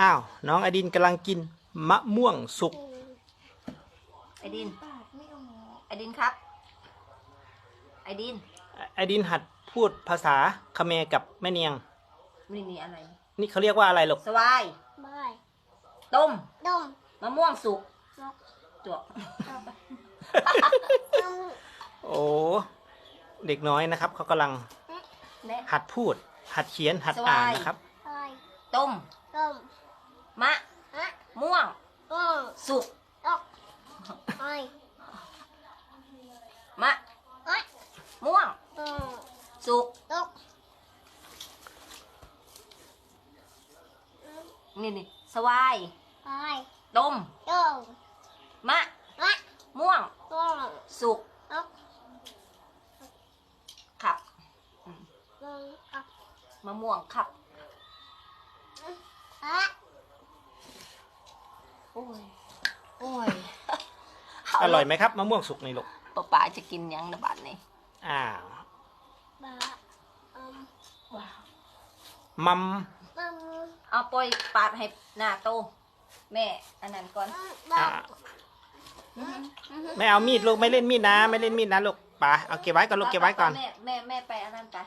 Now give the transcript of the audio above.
อ้าว น้องอดินกำลังกินมะม่วงสุก ไอดิน ไอดินครับ ไอดินอดินหัดพูดภาษาคเขมรกับแม่เนียง นี่นี่อะไร นี่เขาเรียกว่าอะไรลูกสวายบายต้ม ดมมะม่วงสุกนกจวกนมโอ้เด็กน้อยนะครับเขากำลังแนะ หัดพูด หัดเขียนหัดอ่านนะครับบายต้ม ดม มะฮะม่วงดมสุกดกไอมะ ไอม่วงดมสุกดกนี่นี่สวายบายต้มดมมะ มะม่วงดมสุกดกครับดมอักมะม่วงครับ ฮะ โอ้ย โอ้ยอร่อยไหมครับมะม่วงสุกนี่ลูกป๊าป๋าจะกินยังนะบัดนี้อ้าวบาอืมว้าวมัมอืมเอาปล่อยปาดให้หน้าโต แม่อันนั้นก่อนบาอ่าไม่เอามีดลูกไม่เล่นมีดนะ ไม่เล่นมีดนะลูกไปเอาเก็บไว้ก่อนลูกเก็บไว้ก่อน แม่แม่แม่ไปอันนั้นไป